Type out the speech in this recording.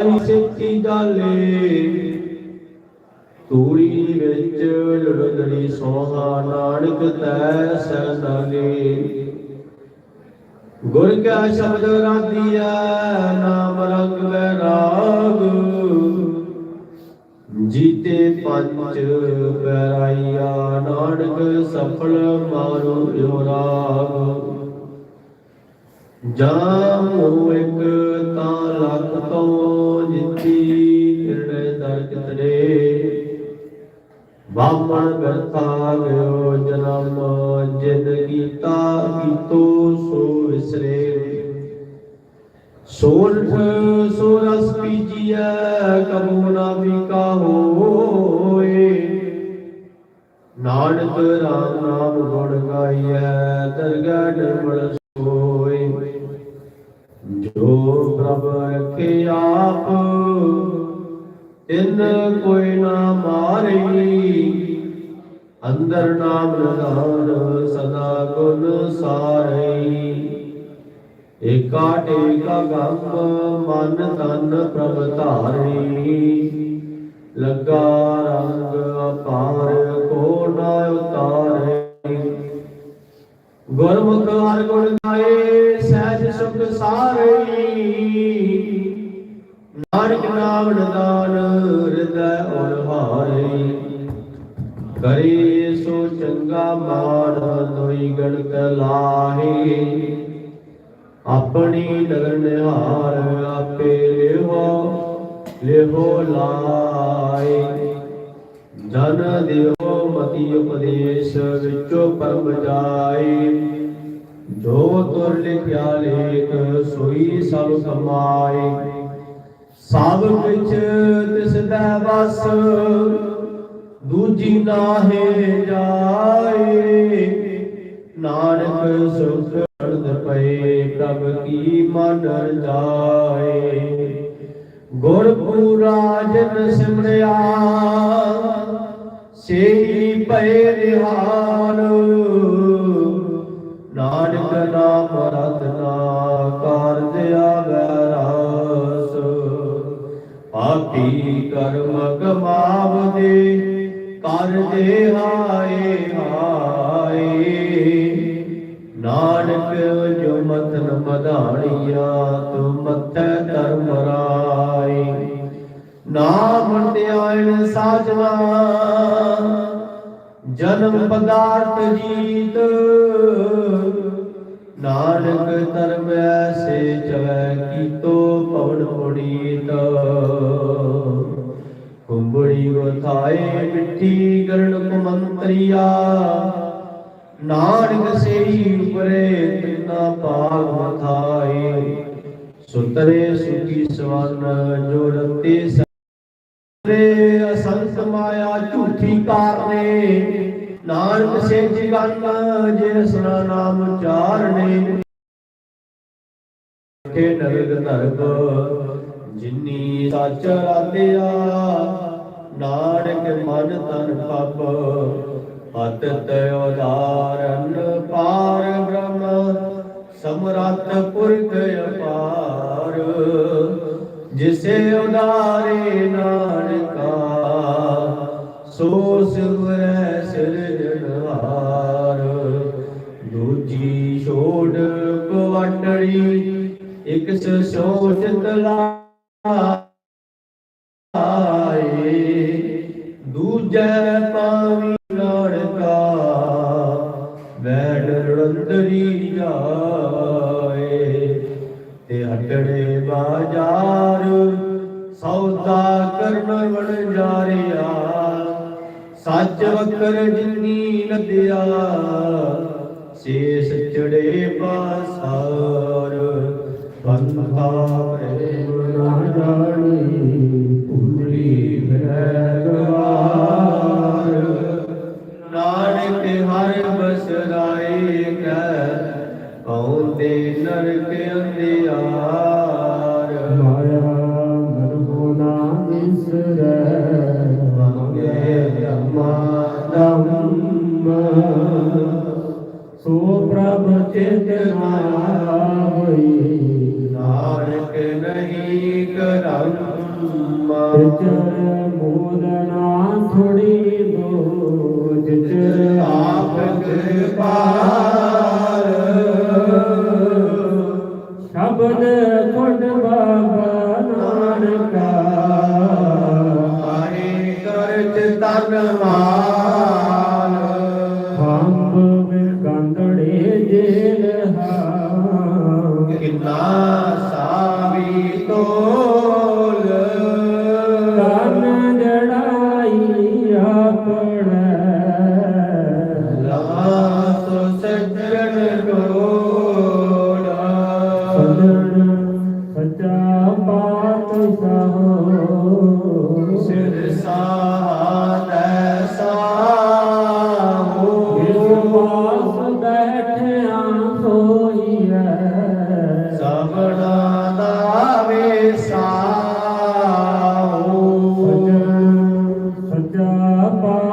ਸਿੱਖੀ ਜਾਲੇ ਤੂੜੀ ਵਿੱਚ ਲੁੜਦੜੀ ਸੋਹਾ ਨਾਨਕ ਤੈ ਸਰਨਾਲੇ ਗੁਰ ਕਾ ਸ਼ਬਦ ਰਾਧੀਐ, ਨਾਮ ਰੰਗ। ਵੈਰਾਗ ਜੀਤੇ ਪੰਜ ਬੈਰਾਈਆ ਨਾਨਕ ਸਫਲ ਮਾਰੂ ਜੋ ਰਾਗ। ਜਾਮੋ ਇੱਕ ਤਾਂ ਲੱਖ ਤੋਂ ਦਰ ਬਾਮਣ ਬਰਤਾ ਗਇਓ ਜਨਮ ਜਿਨ ਕੀਤਾ ਕੀਤੋ ਸੋ ਵਿਸਰੇ। ਸੋਰਠ ਸੋ ਰਸ ਪੀਜੀਐ ਕਬੂ ਨਾ ਫੀਕਾ ਹੋਏ। ਨਾਨਕ ਰਾਮ ਨਾਮ ਗੁਣ ਗਾਈਐ, ਦਰਗਾਹ ਨਿਰਮਲ ਸੋਏ। ਜੋ ਪ੍ਰਭ ਰਖੇ ਆਪ ਤਿਨ ਕੋਈ ਨਾ ਮਾਰੀ। ਅੰਦਰ ਨਾਮ ਲਗਾਨ ਸਦਾ ਗੁਣ ਸਾਰਈ ਏਕਾ ਟੇਕਾ ਗੰਮ ਮਨ ਤਨ ਪ੍ਰਭ ਧਾਰੀ। ਲੱਗਾ ਰੰਗ ਅਪਾਰ ਕੋ ਨਾ ਉਤਾਰੇ। ਗੁਰਮੁਖ ਹਰ ਗੁਣ ਗਾਏ ਹਿਰਦੈ ਉਲਹਾਰੇ ਕਰੇ ਸੋ ਚੰਗਾ ਮਾਨ ਦੋਈ ਗਣ ਕਲਾਹੇ ਆਪਣੀ ਨਦਰ ਨਿਹਾਰ ਆਪੇ ਲਿਹੋ ਲਿਹੋ ਲਾਏ ਜਨ ਦਿਓ ਮਤੀ ਉਪਦੇਸ਼ ਵਿੱਚੋਂ ਪਰਮ ਜਾਏ। ਜੋ ਤੁਰ ਲਿਖਿਆ ਲੇਖ ਸੋਈ ਸਭ ਸਮਾਏ ਸਭ ਵਿੱਚ ਤਿਸ ਦਾ ਵਸ, ਦੂਜੀ ਨਾਹੇ ਜਾਏ। ਨਾਨਕ ਸੁਖ ਪਏ, ਪ੍ਰਭ ਕੀ ਮਨ ਜਾਏ। ਗੁਰ ਪੂਰਾ ਜਨ ਸਿਮਰਿਆ ਸੇਈ ਪਏ ਨਿਹਾਲ ਪਾਪੀ ਕਰਮ ਕਮਾਵਦੇ, ਕਰ ਦੇ ਹਾਏ ਹਾਏ ਨਾਨਕ ਜੋ ਮਤਨ ਮਧਾਣੀਆ, ਤੁ ਮਤੈ ਧਰਮ ਰਾਏ। ਨਾਮ ਧਿਆਨ ਸਾਜਨਾ, ਜਨਮ ਪਦਾਰਥ ਜੀਤ। ਨਾਨਕ ਧਰਮ ਐਸੇ ਚਵੈ ਕੀਤੋ ਪਵਨ ਪੁੜੀਤ ਕੁੰਬੜੀ ਗੋਥਾਏ ਮਿੱਠੀ ਗਰਣ ਕੁਮੰਤਰੀਆ। ਨਾਨਕ ਸੇਈ ਉਪਰੇ ਤਿਨਾ ਪਾਗ ਮਥਾਏ ਸੁਤਰੇ ਸੁਖੀ ਸਵਨ ਜੋ ਰਤੇ ਰੇ ਅਸੰਤ ਮਾਇਆ ਝੂਠੀ ਕਾਰਨੇ। ਨਾਨਕ ਸੇ ਜਗਨ ਜਿਸ ਨਾਮ ਉਚਾਰਨੇ। ਕੇ ਨਰਗ ਧਰਬ ਜਿਨੀ ਸੱਚ ਰਾਧਿਆ ਨਾਨਕ ਮਨ ਤਨ ਪਬ ਅਤਤ ਉਦਾਰਨ ਪਾਰ ਬ੍ਰਹਮ, ਸਮਰੱਥ ਪੁਰਖ ਅਪਾਰ। ਜਿਸੇ ਉਦਾਰੇ ਨਾਨਕਾ, ਸੋ ਸਿਵਰੈ ਸਿਰਜਣਹਾਰ ਦੂਜੀ ਛੋੜ ਕਵਟੜੀ, ਇਕ ਸੋਚਤ ਲਾਏ ਦੂਜੈ ਪਾਵੀ ਨਾਨਕਾ ਵੈੜ ਰੜੰਦਰੀ ਜਾਏ। ਤੇ ਹਟੜੇ ਬਾਜ਼ਾਰ, ਸੌਦਾ ਕਰਨ ਵਣ ਜਾਰਿਆ। ਸੱਚ ਵਕਰ ਜਿਨੀ ਨਦਿਆ ਸੇ ਸਚੜੇ ਪਾਸਾਰ ਬੰਧਾ ਪ੍ਰੇਮ ਨਾ ਜਾਣੀ। ਚਿਤ ਮਾਇਆ ਹੋਈ ਨਾਨਕ ਨਹੀਂ ਕਰਮਾ ਚਰ ਮੂਲਣਾ ਥੋੜੀ ਬੋਝ ਚਰ ਆਪ ਕਿਰਪਾਰ ਸ਼ਬਦ ਖੁਦ ਬਾਬਾ ਨਾਨਕਾ ਆਏ ਕਰਤ ਤਨ ਮਾਰ। ਸਰਣ ਸੱਚਾ ਪਾਤਸ਼ਾਹ। ਸਿਰ ਸਾਹ ਲੈ ਸਾਹ ਹੋ। ਗਿਰਵਾਸ ਬੈਠੇ